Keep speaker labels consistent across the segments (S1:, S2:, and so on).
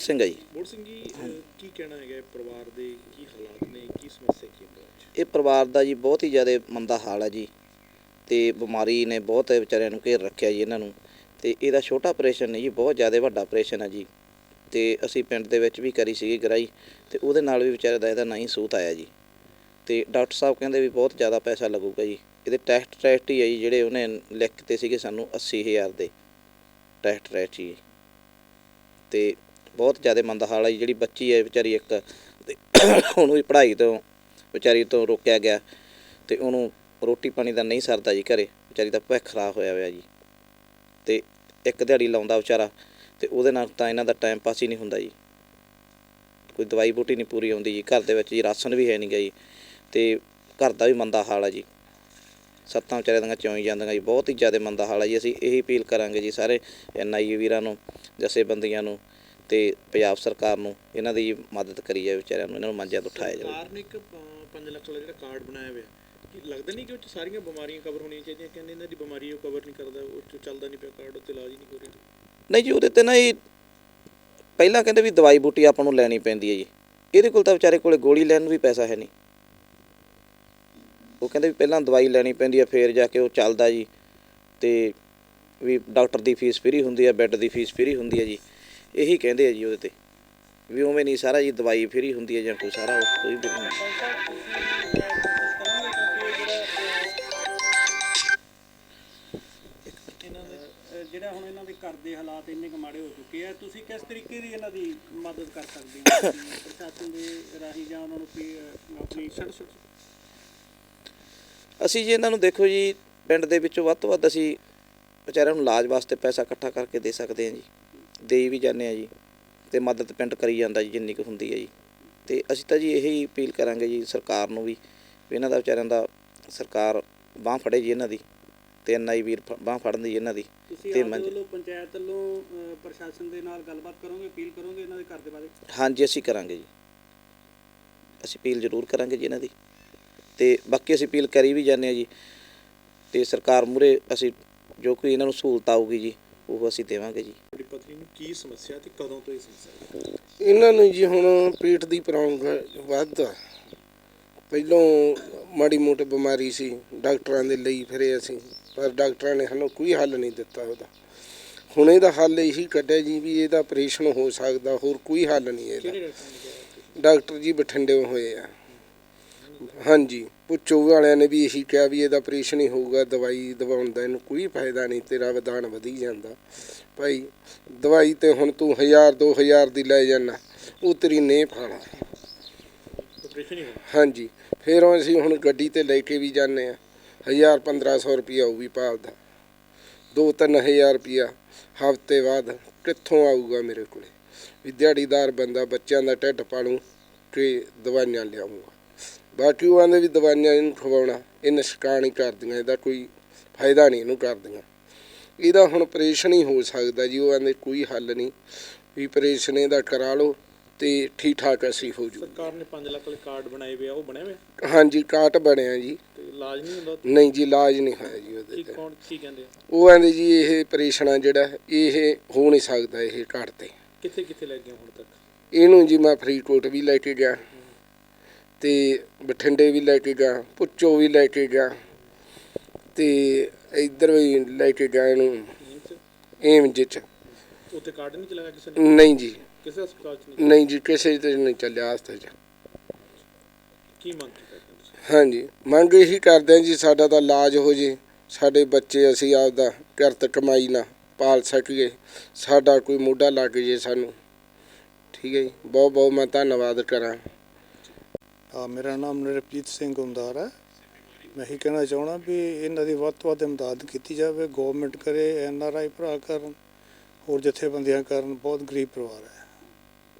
S1: ਸਿੰਘ ਹੈ ਜੀ।
S2: ਮੋੜ ਸਿੰਘ ਜੀ ਕੀ ਕਹਿਣਾ ਹੈਗਾ ਪਰਿਵਾਰ ਦੇ? ਕੀ ਹਾਲਾਤ ਨੇ? ਕੀ ਸਮੱਸਿਆ ਕੀ ਹੈ
S1: ਇਹ ਪਰਿਵਾਰ ਦਾ ਜੀ ਬਹੁਤ ਹੀ ਜ਼ਿਆਦਾ ਮੰਦਾ ਹਾਲ ਹੈ ਜੀ। ਤੇ ਬਿਮਾਰੀ ਨੇ ਬਹੁਤ ਵਿਚਾਰਿਆਂ ਨੂੰ ਘੇਰ ਰੱਖਿਆ ਜੀ ਇਹਨਾਂ ਨੂੰ। ਤੇ ਇਹਦਾ ਛੋਟਾ ਆਪਰੇਸ਼ਨ ਨਹੀਂ ਜੀ ਬਹੁਤ ਜ਼ਿਆਦਾ ਵੱਡਾ ਆਪਰੇਸ਼ਨ ਹੈ ਜੀ। ਤੇ ਅਸੀਂ ਪਿੰਡ ਦੇ ਵਿੱਚ ਵੀ ਕਰੀ ਸੀਗੀ ਗਰਾਈ ਤੇ ਉਹਦੇ ਨਾਲ ਵੀ ਵਿਚਾਰੇ ਦਾ ਇਹਦਾ ਨਹੀਂ ਸੂਤ ਆਇਆ ਜੀ। ਤੇ ਡਾਕਟਰ ਸਾਹਿਬ ਕਹਿੰਦੇ ਵੀ ਬਹੁਤ ਜ਼ਿਆਦਾ ਪੈਸਾ ਲੱਗੂਗਾ ਜੀ। ਇਹਦੇ ਟੈਸਟ ਟੈਸਟ ਹੀ ਹੈ ਜੀ ਜਿਹੜੇ ਉਹਨੇ ਲਿਖ ਦਿੱਤੇ ਸੀਗੇ ਸਾਨੂੰ 80000 ਦੇ। ਟੈਸਟ ਟੈਸਟ ਹੀ ਤੇ ਬਹੁਤ ਜ਼ਿਆਦਾ ਮੰਦਾ ਹਾਲ ਹੈ ਜੀ। ਜਿਹੜੀ ਬੱਚੀ ਹੈ ਵਿਚਾਰੀ ਇੱਕ, ਤੇ ਉਹਨੂੰ ਵੀ ਪੜ੍ਹਾਈ ਤੋਂ, ਵਿਚਾਰੀ ਤੋਂ ਰੋਕਿਆ ਗਿਆ, ਤੇ ਉਹਨੂੰ ਰੋਟੀ ਪਾਣੀ ਦਾ ਨਹੀਂ ਸਰਦਾ ਜੀ ਘਰੇ, ਵਿਚਾਰੀ ਦਾ ਭਵਿੱਖ ਖਰਾਬ ਹੋਇਆ ਹੋਇਆ ਜੀ। ਤੇ ਇੱਕ ਦਿਹਾੜੀ ਲਾਉਂਦਾ ਵਿਚਾਰਾ, ਤੇ ਉਹਦੇ ਨਾਲ ਤਾਂ ਇਹਨਾਂ ਦਾ ਟਾਈਮ ਪਾਸ ਹੀ ਨਹੀਂ ਹੁੰਦਾ ਜੀ। ਕੋਈ ਦਵਾਈ ਬੂਟੀ ਨਹੀਂ ਪੂਰੀ ਆਉਂਦੀ ਜੀ, ਘਰ ਦੇ ਵਿੱਚ ਜੀ ਰਾਸ਼ਨ ਵੀ ਹੈ ਨਹੀਂ ਗਾ ਜੀ, ਤੇ ਘਰ ਦਾ ਵੀ ਮੰਦਾ ਹਾਲ ਆ ਜੀ। ਸੱਤਾਂ ਵਿਚਾਰੇ ਦੀਆਂ ਚੋਈ ਜਾਂਦੀਆਂ ਜੀ, ਬਹੁਤ ਹੀ ਜ਼ਿਆਦਾ ਮੰਦਾ ਹਾਲ ਆ ਜੀ। ਅਸੀਂ ਇਹੀ ਅਪੀਲ ਕਰਾਂਗੇ ਜੀ ਸਾਰੇ ਐਨਆਈਏ ਵੀਰਾਂ ਨੂੰ, ਜਥੇਬੰਦੀਆਂ ਨੂੰ ਤੇ ਪੰਜਾਬ ਸਰਕਾਰ ਨੂੰ ਇਹਨਾਂ ਦੀ ਮਦਦ ਕਰੀ ਜਾਵੇ ਵਿਚਾਰਿਆਂ ਨੂੰ ਇਹਨਾਂ ਨੂੰ ਮੰਜਿਆਂ ਤੋਂ ਉਠਾਇਆ ਜਾਵੇ।
S2: ਸਰਕਾਰ ਨੇ ਇੱਕ 5 ਲੱਖ ਵਾਲਾ ਜਿਹੜਾ ਕਾਰਡ ਬਣਾਇਆ ਹੋਇਆ ਕੀ ਲੱਗਦਾ ਨਹੀਂ ਕਿ ਉਹ 'ਚ ਸਾਰੀਆਂ ਬਿਮਾਰੀਆਂ ਕਵਰ ਹੋਣੀਆਂ ਚਾਹੀਦੀਆਂ? ਕਹਿੰਦੇ ਇਹਨਾਂ ਦੀ ਬਿਮਾਰੀ ਉਹ ਕਵਰ ਨਹੀਂ ਕਰਦਾ ਉਹ 'ਚ ਚੱਲਦਾ ਨਹੀਂ ਪਿਆ ਕਾਰਡ ਉੱਤੇ ਇਲਾਜ ਹੀ ਨਹੀਂ ਹੋ ਰਿਹਾ।
S1: ਨਹੀਂ ਜੀ ਉਹਦੇ ਤੇ ਨਾ ਇਹ ਪਹਿਲਾਂ ਕਹਿੰਦੇ ਵੀ ਦਵਾਈ ਬੂਟੀ ਆਪਾਂ ਨੂੰ ਲੈਣੀ ਪੈਂਦੀ ਹੈ ਜੀ। ਇਹਦੇ ਕੋਲ ਤਾਂ ਵਿਚਾਰੇ ਕੋਲੇ ਗੋਲੀ ਲੈਣ ਨੂੰ ਵੀ ਪੈਸਾ ਹੈ ਨਹੀਂ। ਉਹ ਕਹਿੰਦੇ ਵੀ ਪਹਿਲਾਂ ਦਵਾਈ ਲੈਣੀ ਪੈਂਦੀ ਹੈ ਫੇਰ ਜਾ ਕੇ ਉਹ ਚੱਲਦਾ ਜੀ। ਤੇ ਵੀ ਡਾਕਟਰ ਦੀ ਫੀਸ ਫ੍ਰੀ ਹੁੰਦੀ ਹੈ ਬੈੱਡ ਦੀ ਫੀਸ ਫ੍ਰੀ ਹੁੰਦੀ ਹੈ ਜੀ। ਇਹੀ ਕਹਿੰਦੇ ਆ ਜੀ ਉਹਦੇ ਤੇ ਵੀ ਉਵੇਂ ਨਹੀਂ ਸਾਰਾ ਜੀ ਦਵਾਈ ਫ੍ਰੀ ਹੁੰਦੀ ਹੈ ਜਾਂ ਕੋਈ ਸਾਰਾ ਉਹ ਕੋਈ ਵੀ
S3: ਜਿਹੜਾ ਹੁਣ ਇਹਨਾਂ ਦੇ ਘਰ ਦੇ ਹਾਲਾਤ ਇੰਨੇ ਕੁ ਮਾੜੇ ਹੋ ਚੁੱਕੇ ਆ ਤੁਸੀਂ ਕਿਸ ਤਰੀਕੇ ਦੀ ਇਹਨਾਂ ਦੀ ਮਦਦ ਕਰ ਸਕਦੇ ਹੋ? ਪ੍ਰਸ਼ਾਸਨ ਦੇ ਰਾਹੀਂ ਜਾਂ ਉਹਨਾਂ ਨੂੰ ਕੀ, ਅਹ, ਆਪਣੀ
S1: ਅਸੀਂ ਜੀ ਇਹਨਾਂ ਨੂੰ ਦੇਖੋ ਜੀ ਪਿੰਡ ਦੇ ਵਿੱਚੋਂ ਵੱਧ ਤੋਂ ਵੱਧ ਅਸੀਂ ਵਿਚਾਰਿਆਂ ਨੂੰ ਇਲਾਜ ਵਾਸਤੇ ਪੈਸਾ ਇਕੱਠਾ ਕਰਕੇ ਦੇ ਸਕਦੇ ਹਾਂ ਜੀ। ਦੇਈ ਵੀ ਜਾਂਦੇ ਆ ਜੀ ਤੇ ਮਦਦ ਪਿੰਡ ਕਰੀ ਜਾਂਦਾ ਜੀ ਜਿੰਨੀ ਕੁ ਹੁੰਦੀ ਹੈ ਜੀ। ਤੇ ਅਸੀਂ ਤਾਂ ਜੀ ਇਹੀ ਅਪੀਲ ਕਰਾਂਗੇ ਜੀ ਸਰਕਾਰ ਨੂੰ ਵੀ ਵੀ ਇਹਨਾਂ ਦਾ ਵਿਚਾਰਿਆਂ ਦਾ ਸਰਕਾਰ ਬਾਹ ਫੜੇ ਜੀ ਇਹਨਾਂ ਦੀ ਤੇ ਐਨਆਈ ਵੀਰ ਬਾਹ ਫੜਨ ਦੀ ਇਹਨਾਂ ਦੀ
S3: ਤੁਸੀਂ
S1: ਤੇ ਮੰਜ-
S3: ਵੱਲੋਂ ਪੰਚਾਇਤ ਵੱਲੋਂ ਪ੍ਰਸ਼ਾਸਨ ਦੇ ਨਾਲ ਗੱਲਬਾਤ ਕਰੋਗੇ ਅਪੀਲ ਕਰੋਗੇ ਇਹਨਾਂ ਦੇ ਘਰ ਦੇ ਬਾਰੇ?
S1: ਹਾਂਜੀ ਅਸੀਂ ਕਰਾਂਗੇ ਜੀ। ਅਸੀਂ ਅਪੀਲ ਜ਼ਰੂਰ ਕਰਾਂਗੇ ਜੀ ਇਹਨਾਂ ਦੀ। ਤੇ ਬਾਕੀ ਅਸੀਂ ਅਪੀਲ ਕਰੀ ਵੀ ਜਾਂਦੇ ਆ ਜੀ ਤੇ ਸਰਕਾਰ ਮੂਰੇ ਅਸੀਂ ਜੋ ਕੋਈ ਇਹਨਾਂ ਨੂੰ ਸਹੂਲਤ ਆਊਗੀ ਜੀ ਉਹ ਅਸੀਂ ਦੇਵਾਂਗੇ ਜੀ।
S2: ਤੁਹਾਡੀ ਪਤਨੀ ਨੂੰ ਕੀ ਸਮੱਸਿਆ ਤੇ ਕਦੋਂ ਤੋਂ ਇਹ ਸਮੱਸਿਆ ਹੈ?
S4: ਇਹਨਾਂ ਨੂੰ ਜੀ ਹੁਣ ਪੇਟ ਦੀ ਪ੍ਰੋਬਲਮ ਵੱਧ ਆ। ਪਹਿਲੋਂ ਮਾੜੀ ਮੋਟੀ ਬਿਮਾਰੀ ਸੀ ਡਾਕਟਰਾਂ ਦੇ ਲਈ ਫਿਰੇ ਅਸੀਂ ਪਰ ਡਾਕਟਰਾਂ ਨੇ ਸਾਨੂੰ ਕੋਈ ਹੱਲ ਨਹੀਂ ਦਿੱਤਾ ਉਹਦਾ। ਹੁਣ ਇਹਦਾ ਹੱਲ ਇਹੀ ਕੱਢਿਆ ਜੀ ਵੀ ਇਹਦਾ ਆਪਰੇਸ਼ਨ ਹੋ ਸਕਦਾ ਹੋਰ ਕੋਈ ਹੱਲ ਨਹੀਂ ਇਹਦਾ।
S2: ਡਾਕਟਰ
S4: ਜੀ ਬਠਿੰਡੇ ਹੋਏ ਆ। ਹਾਂਜੀ ਪੁੱਛੋ ਵਾਲਿਆਂ ਨੇ ਵੀ ਇਹੀ ਕਿਹਾ ਵੀ ਇਹਦਾ ਆਪਰੇਸ਼ਨ ਹੀ ਹੋਊਗਾ ਦਵਾਈ ਦਵਾਉਣ ਦਾ ਇਹਨੂੰ ਕੋਈ ਫਾਇਦਾ ਨਹੀਂ ਤੇਰਾ ਵਿਧਾਨ ਵਧੀ ਜਾਂਦਾ। ਭਾਈ ਦਵਾਈ ਤੇ ਹੁਣ ਤੂੰ 1000 2000 ਦੀ ਲੈ ਜਾਣਾ ਉਹ ਤੇਰੀ ਨੇ ਫਾਣਾ ਹਾਂਜੀ ਫਿਰ ਅਸੀਂ ਹੁਣ ਗੱਡੀ ਤੇ ਲੈ ਕੇ ਵੀ ਜਾਂਦੇ ਆ 1000 1500 ਰੁਪਿਆ ਉਹ ਵੀ ਭਾਲਦਾ। 2-3000 ਰੁਪਿਆ ਹਫ਼ਤੇ ਬਾਅਦ ਕਿੱਥੋਂ ਆਊਗਾ ਮੇਰੇ ਕੋਲੇ? ਵੀ ਦਿਹਾੜੀਦਾਰ ਬੰਦਾ ਬੱਚਿਆਂ ਦਾ ਢਿੱਡ ਪਾਲੂ ਕਿ ਦਵਾਈਆਂ ਲਿਆਉਂਗਾ ਬਾਕੀ ਉਹ ਆਂਦੇ ਵੀ ਦਵਾਈਆਂ ਇਹਨੂੰ ਖਵਾਉਣਾ ਇਹ ਨਸ਼ਕਾਨ ਹੀ ਕਰਦੀਆਂ ਇਹਦਾ ਕੋਈ ਫਾਇਦਾ ਨਹੀਂ ਇਹਨੂੰ ਕਰਦੀਆਂ। ਇਹਦਾ ਹੁਣ ਆਪਰੇਸ਼ਨ ਹੀ ਹੋ ਸਕਦਾ ਜੀ ਉਹ ਆਂਦੇ ਕੋਈ ਹੱਲ ਨਹੀਂ ਵੀ ਆਪਰੇਸ਼ਨ ਇਹਦਾ ਕਰਾ ਲਓ ਤੇ ਠੀਕ ਠਾਕ ਅਸੀਂ ਹੋ ਜੂ।
S2: ਸਰਕਾਰ ਨੇ 5 ਲੱਖ ਵਾਲੇ ਕਾਰਡ ਬਣਾਏ ਹੋਏ ਆ ਉਹ ਬਣੇ ਹੋਏ?
S4: ਹਾਂਜੀ ਕਾਟ ਬਣਿਆ ਜੀ।
S2: ਤੇ ਇਲਾਜ ਨਹੀਂ ਹੁੰਦਾ
S4: ਨਹੀਂ ਜੀ ਇਲਾਜ ਨਹੀਂ ਹੋਇਆ ਜੀ ਉਹਦੇ
S2: ਕੀ
S4: ਤੇ।
S2: ਕੌਣ ਕੀ ਕਹਿੰਦੇ ਆ?
S4: ਉਹ ਆਂਦੇ ਜੀ ਇਹ ਆਪਰੇਸ਼ਨ ਆ ਜਿਹੜਾ ਇਹ ਹੋ ਨਹੀਂ ਸਕਦਾ ਇਹ ਘਰ ਤੇ।
S2: ਕਿੱਥੇ ਕਿੱਥੇ ਲੈ ਗਏ ਹੁਣ ਤੱਕ?
S4: ਇਹਨੂੰ ਜੀ ਮੈਂ ਫਰੀਦਕੋਟ ਵੀ ਲੈ ਕੇ ਗਿਆ। ਤੇ ਬਠਿੰਡੇ ਵੀ ਲੈ ਕੇ ਗਿਆ ਪੁੱਚੋ ਵੀ ਲੈ ਕੇ ਗਿਆ ਤੇ ਇੱਧਰ ਵੀ ਲੈ ਕੇ ਗਿਆ ਇਹਨੂੰ। ਏਮਜ ਚ।
S2: ਉੱਥੇ ਕਾਰਡ ਨਹੀਂ ਚਲਾਇਆ ਕਿਸੇ ਨੇ?
S4: ਨਹੀਂ ਜੀ।
S2: ਕਿਸੇ ਹਸਪਤਾਲ ਚ ਨਹੀਂ
S4: ਨਹੀਂ ਜੀ ਕਿਸੇ ਤੇ ਨਹੀਂ ਚੱਲਿਆ ਹਸਤੇ ਚ
S2: ਕੀ ਮੰਗ ਕਰਦੇ ਹੋ ਤੁਸੀਂ?
S4: ਹਾਂਜੀ ਮੰਗ ਇਹੀ ਕਰਦੇ ਹਾਂ ਜੀ ਸਾਡਾ ਤਾਂ ਇਲਾਜ ਹੋ ਜੇ ਸਾਡੇ ਬੱਚੇ ਅਸੀਂ ਆਪਦਾ ਕਿਰਤ ਕਮਾਈ ਨਾ ਪਾਲ ਸਕੀਏ ਸਾਡਾ ਕੋਈ ਮੋਢਾ ਲੱਗ ਜੇ ਸਾਨੂੰ। ਠੀਕ ਹੈ ਜੀ ਬਹੁਤ ਬਹੁਤ ਮੈਂ ਧੰਨਵਾਦ ਕਰਾਂ।
S5: ਹਾਂ ਮੇਰਾ ਨਾਮ ਨਿਰਪਜੀਤ ਸਿੰਘ ਗੁੰਦਾਰ ਹੈ। ਮੈਂ ਇਹ ਕਹਿਣਾ ਚਾਹਣਾ ਵੀ ਇਹਨਾਂ ਦੀ ਵੱਧ ਤੋਂ ਵੱਧ ਇਮਦਾਦ ਕੀਤੀ ਜਾਵੇ ਗਵਰਨਮੈਂਟ ਕਰੇ ਐਨ ਆਰ ਆਈ ਭਰਾ ਕਰਨ ਹੋਰ ਜਥੇਬੰਦੀਆਂ ਕਰਨ ਬਹੁਤ ਗਰੀਬ ਪਰਿਵਾਰ ਹੈ।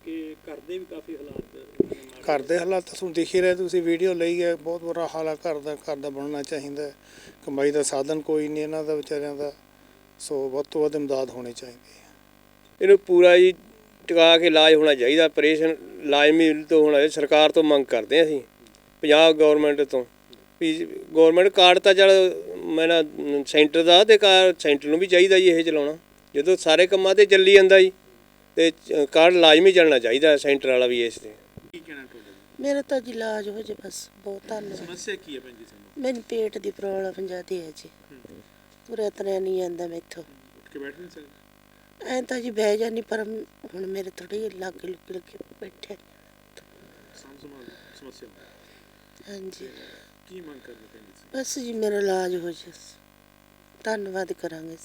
S3: ਕਿ ਘਰ ਦੇ ਵੀ ਕਾਫੀ ਹਾਲਾਤ
S5: ਘਰ ਦੇ ਹਾਲਾਤ ਤੁਹਾਨੂੰ ਦਿਖ ਹੀ ਰਹੇ ਤੁਸੀਂ ਵੀਡੀਓ ਲਈ ਹੈ ਬਹੁਤ ਬੁਰਾ ਹਾਲ ਹੈ ਘਰ ਦਾ ਘਰ ਦਾ ਬਣਨਾ ਚਾਹੀਦਾ। ਕਮਾਈ ਦਾ ਸਾਧਨ ਕੋਈ ਨਹੀਂ ਇਹਨਾਂ ਦਾ ਵਿਚਾਰਿਆਂ ਦਾ। ਸੋ ਵੱਧ ਤੋਂ ਵੱਧ ਇਮਦਾਦ ਹੋਣੀ ਚਾਹੀਦੀ ਹੈ।
S6: ਇਹਨੂੰ ਪੂਰਾ ਹੀ ਟਿਕਾ ਕੇ ਇਲਾਜ ਹੋਣਾ ਚਾਹੀਦਾ ਆਪਰੇਸ਼ਨ ਲਾਜ਼ਮੀ ਤੋਂ ਹੋਣਾ ਚਾਹੀਦਾ। ਸਰਕਾਰ ਤੋਂ ਮੰਗ ਕਰਦੇ ਹਾਂ ਅਸੀਂ ਪੰਜਾਬ ਗਵਰਨਮੈਂਟ ਤੋਂ। ਵੀ ਗਵਰਨਮੈਂਟ ਕਾਰਡ ਤਾਂ ਚੱਲ ਮੈਂ ਨਾ ਸੈਂਟਰ ਦਾ ਤੇ ਕਾਰ ਸੈਂਟਰ ਨੂੰ ਵੀ ਚਾਹੀਦਾ ਜੀ ਇਹ ਚਲਾਉਣਾ। ਜਦੋਂ ਸਾਰੇ ਕੰਮਾਂ ਤੇ ਚੱਲੀ ਜਾਂਦਾ ਜੀ ਤੇ ਕਾਰਡ ਲਾਜ਼ਮੀ ਚੱਲਣਾ ਚਾਹੀਦਾ ਸੈਂਟਰ ਵਾਲਾ ਵੀ ਇਸ ਤੇ।
S2: ਕੀ ਕਹਿਣਾ ਤੁਹਾਡਾ?
S7: ਮੇਰਾ ਤਾਂ ਜੀ ਇਲਾਜ ਹੋ ਜੇ ਬਸ ਬਹੁਤ ਧੰਨਵਾਦ
S2: ਸਮੱਸਿਆ ਕੀ ਹੈ ਭੈਣ ਜੀ ਸਾਨੂੰ
S7: ਮੈਨੂੰ ਪੇਟ ਦੀ ਪ੍ਰੋਬਲਮ ਜ਼ਿਆਦੀ ਹੈ ਜੀ ਤੁਰਿਆ ਤਰਿਆ ਨਹੀਂ ਜਾਂਦਾ ਮੈਥੋਂ।
S2: ਉੱਠ ਕੇ ਬੈਠ ਨਹੀਂ ਸਕਦੇ?
S7: ਐਂ ਤਾਂ ਜੀ ਬਹਿ ਜਾਨੀ ਪਰ ਹੁਣ ਮੇਰੇ ਥੋੜੀ ਲੱਗ ਲੁੱਕ ਲੱਗੇ ਬੈਠੇ।
S2: ਸਮੱਸਿਆ
S7: ਹਾਂਜੀ।
S2: ਕੀ ਮੰਗ ਕਰਦੇ ਤੁਸੀਂ?
S7: ਬਸ ਜੀ ਮੇਰਾ ਇਲਾਜ ਹੋ ਜੇ ਧੰਨਵਾਦ ਕਰਾਂਗੇ।